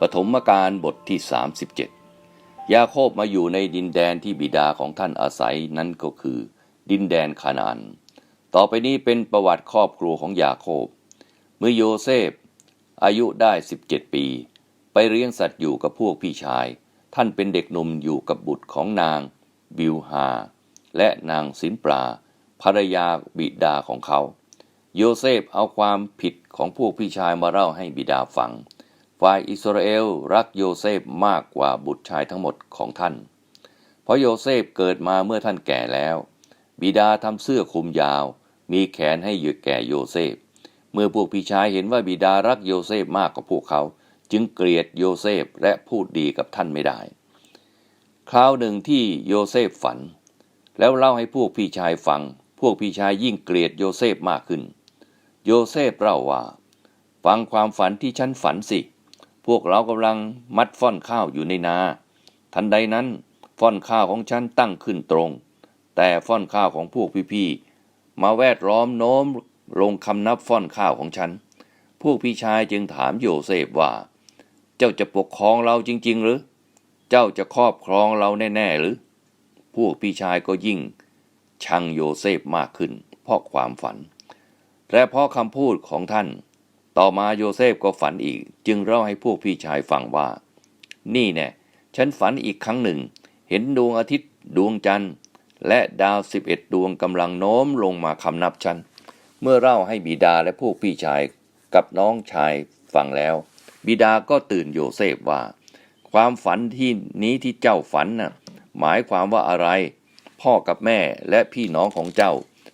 ปฐมกาลบทที่ 37 ยาโคบมาอยู่ในดินแดนที่บิดาของท่านอาศัยนั้นก็คือ ดินแดนคานาน ต่อไปนี้เป็นประวัติครอบครัวของยาโคบ เมื่อโยเซฟ อายุได้ 17 ปี ไปเลี้ยงสัตว์อยู่กับพวกพี่ชาย ท่านเป็นเด็กหนุ่มอยู่กับบุตรของนาง บิวฮา และนางสินปลาภรรยาบิดาของเขา โยเซฟเอาความผิดของพวกพี่ชายมาเล่าให้บิดาฟัง ฝ่ายอิสราเอลรักโยเซฟมากกว่าบุตรชายทั้งหมดของท่าน เพราะโยเซฟเกิดมาเมื่อท่านแก่แล้ว บิดาทำเสื้อคลุมยาว มีแขนให้เหยื่อแก่โยเซฟ เมื่อพวกพี่ชายเห็นว่าบิดารักโยเซฟมากกว่าพวกเขา จึงเกลียดโยเซฟและพูดดีกับท่านไม่ได้ คราวหนึ่งที่โยเซฟฝัน แล้วเล่าให้พวกพี่ชายฟัง พวกพี่ชายยิ่งเกลียดโยเซฟมากขึ้น โยเซฟเล่าว่า ฟังความฝันที่ฉันฝันสิ พวกเรากำลังมัดฟ่อนข้าวอยู่ในนา ทันใดนั้นฟ่อนข้าวของฉันตั้งขึ้นตรง แต่ฟ่อนข้าวของพวกพี่ๆมาแวดล้อมโน้มลงคำนับฟ่อนข้าวของฉัน พวกพี่ชายจึงถามโยเซฟว่า เจ้าจะปกครองเราจริง ๆ หรือ เจ้าจะครอบครองเราแน่ๆหรือ พวกพี่ชายก็ยิ่ง ชังโยเซฟมากขึ้น เพราะความฝัน และเพราะคำพูดของท่าน ต่อมาโยเซฟก็ฝันอีก จึงเล่าให้พวกพี่ชายฟังว่า นี่แน่ฉันฝันอีกครั้งหนึ่ง เห็นดวงอาทิตย์ดวงจันทร์ และดาวสิบเอ็ดดวงกำลังโน้มลงมาคำนับฉัน เมื่อเล่าให้บิดาและพวกพี่ชายกับน้องชายฟังแล้ว บิดาก็ตื่นโยเซฟว่า ความฝันที่นี้ที่เจ้าฝันน่ะหมายความว่าอะไร พ่อกับแม่และพี่น้องของเจ้า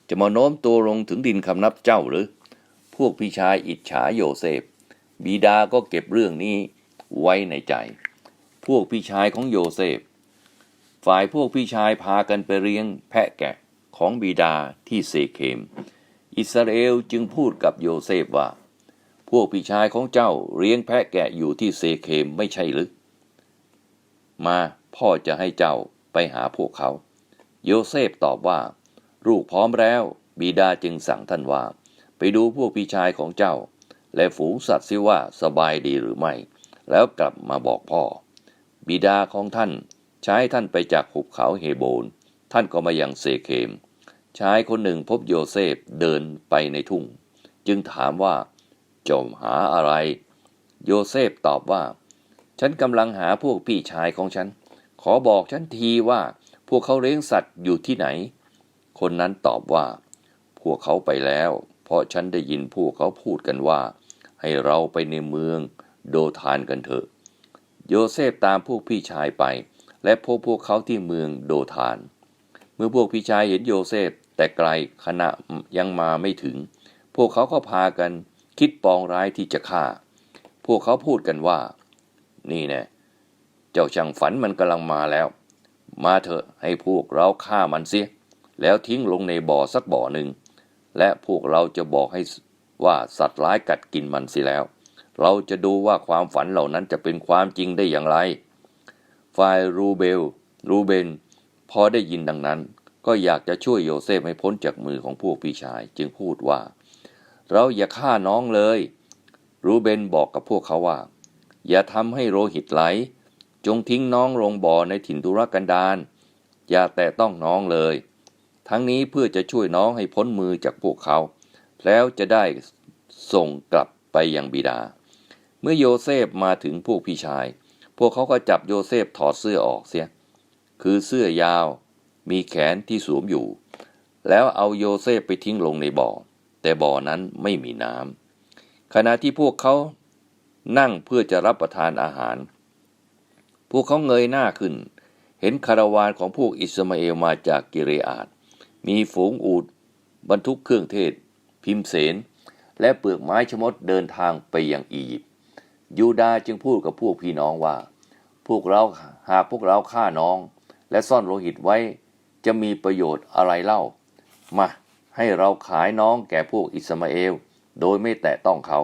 จะมาโน้มตัวลงถึงดินคำนับเจ้าหรือ พวกพี่ชายอิจฉาโยเซฟ บิดาก็เก็บเรื่องนี้ไว้ในใจ พวกพี่ชายของโยเซฟ ฝ่ายพวกพี่ชายพากันไปเลี้ยงแพะแกะของบิดาที่เซเคม อิสราเอลจึงพูดกับโยเซฟว่า พวกพี่ชายของเจ้าเลี้ยงแพะแกะอยู่ที่เซเคมไม่ใช่หรือ มาพ่อจะให้เจ้าไปหาพวกเขา โยเซฟตอบว่า ลูกพร้อมแล้ว บิดาจึงสั่งท่านว่า ไปดูพวกพี่ชายของเจ้า และฝูงสัตว์ซิว่าสบายดีหรือไม่ แล้วกลับมาบอกพ่อ บิดาของท่านใช้ท่านไปจากหุบเขาเฮโบน ท่านก็มายังเซเคมชายคนหนึ่งพบโยเซฟเดินไปในทุ่ง จึงถามว่าจมหาอะไร โยเซฟตอบว่า ฉันกำลังหาพวกพี่ชายของฉัน ขอบอกฉันทีว่าพวกเขาเลี้ยงสัตว์อยู่ที่ไหน คนนั้นตอบว่า พวกเขาไปแล้ว ราะฉันได้ยินพวกเขาพูดกันว่า ให้เราไปในเมืองโดทานกันเถอะ โยเซฟตามพวกพี่ชายไป และพบพวกเขาที่เมืองโดทาน เมื่อพวกพี่ชายเห็นโยเซฟแต่ไกลขณะยังมาไม่ถึง พวกเขาก็พากันคิดปองร้ายที่จะฆ่า พวกเขาพูดกันว่า นี่แน่เจ้าช่างฝันมันกำลังมาแล้ว มาเถอะให้พวกเราฆ่ามันเสีย แล้วทิ้งลงในบ่อสักบ่อหนึ่ง และพวกเราจะบอกให้ว่าสัตว์ร้ายกัดกินมันสิแล้ว เราจะดูว่าความฝันเหล่านั้นจะเป็นความจริงได้อย่างไร ฝ่ายรูเบล รูเบน พอได้ยินดังนั้น ก็อยากจะช่วยโยเซฟให้พ้นจากมือของพวกพี่ชาย จึงพูดว่า เราอย่าฆ่าน้องเลย รูเบนบอกกับพวกเขาว่า อย่าทำให้โลหิตไหล จงทิ้งน้องลงบ่อในถิ่นทุรกันดารอย่าแตะต้องน้องเลย ทั้งนี้เพื่อจะช่วยน้องให้พ้นมือจากพวกเขา แล้วจะได้ส่งกลับไปยังบิดา เมื่อโยเซฟมาถึงพวกพี่ชาย พวกเขาก็จับโยเซฟถอดเสื้อออกเสีย คือเสื้อยาว มีแขนที่สวมอยู่ แล้วเอาโยเซฟไปทิ้งลงในบ่อ แต่บ่อนั้นไม่มีน้ำขณะที่พวกเขานั่งเพื่อจะรับประทานอาหาร พวกเขาเงยหน้าขึ้น เห็นคาราวานของพวกอิสมาเอลมาจากกิเรอาด มีฝูงอูดบรรทุกเครื่องเทศ พิมเสน และเปลือกไม้ชะมดเดินทางไปยังอียิปต์ยูดาจึงพูดกับพวกพี่น้องว่า พวกเราหากพวกเราฆ่าน้อง และซ่อนโลหิตไว้ จะมีประโยชน์อะไรเล่า มาให้เราขายน้องแก่พวกอิสมาเอล โดยไม่แตะต้องเขา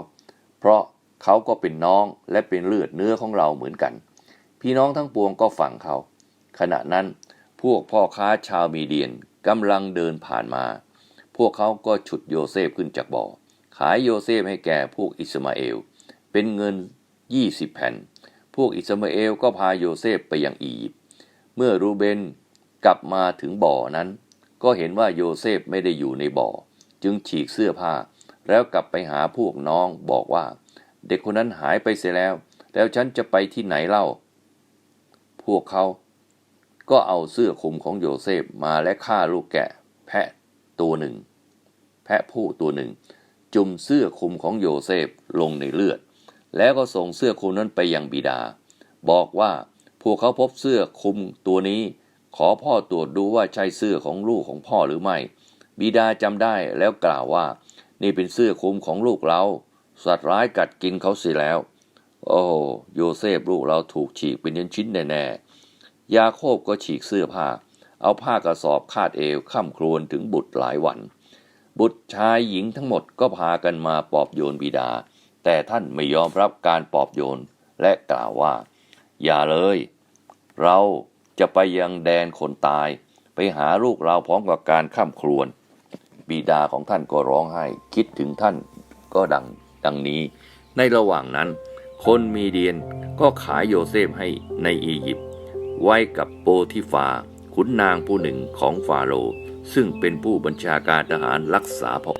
เพราะเขาก็เป็นน้องและเป็นเลือดเนื้อของเราเหมือนกัน พี่น้องทั้งปวงก็ฟังเขา ขณะนั้นพวกพ่อค้าชาวมีเดียน กำลังเดินผ่านมา พวกเขาก็ฉุดโยเซฟขึ้นจากบ่อ ขายโยเซฟให้แก่พวกอิสมาเอล เป็นเงิน 20 แผ่น พวกอิสมาเอลก็พาโยเซฟไปยังอียิปต์เมื่อรูเบนกลับมาถึงบ่อนั้น ก็เห็นว่าโยเซฟไม่ได้อยู่ในบ่อ จึงฉีกเสื้อผ้า แล้วกลับไปหาพวกน้องบอกว่า เด็กคนนั้นหายไปเสียแล้ว แล้วฉันจะไปที่ไหนเล่า พวกเขา ก็เอาเสื้อคลุมของโยเซฟมาและฆ่าลูกแกะ แพะตัวหนึ่ง แพะผู้ตัวหนึ่ง จุ่มเสื้อคลุมของโยเซฟลงในเลือด แล้วก็ส่งเสื้อคลุมนั้นไปยังบิดา บอกว่าพวกเขาพบเสื้อคลุมตัวนี้ ขอพ่อตรวจดูว่าใช่เสื้อของลูกของพ่อหรือไม่ บิดาจำได้แล้วกล่าวว่า นี่เป็นเสื้อคลุมของลูกเรา สัตว์ร้ายกัดกินเขาเสียแล้ว โอ้โยเซฟลูกเราถูกฉีกเป็นชิ้นๆแน่ๆ ยาโคบก็ฉีกเสื้อผ้า เอาผ้ากระสอบคาดเอวข้ามครวนถึงบุตรหลายวัน บุตรชายหญิงทั้งหมดก็พากันมาปอบโยนบิดา แต่ท่านไม่ยอมรับการปอบโยนและกล่าวว่า อย่าเลย เราจะไปยังแดนคนตาย ไปหาลูกเราพร้อมกับการข้ามครวน บิดาของท่านก็ร้องไห้ คิดถึงท่านก็ดังดังนี้ ในระหว่างนั้น คนมีเดียนก็ขายโยเซฟให้ในอียิปต์ ไว้กับโปทิฟาขุนนางผู้หนึ่งของฟาโรห์ซึ่งเป็นผู้บัญชาการทหารรักษาพระ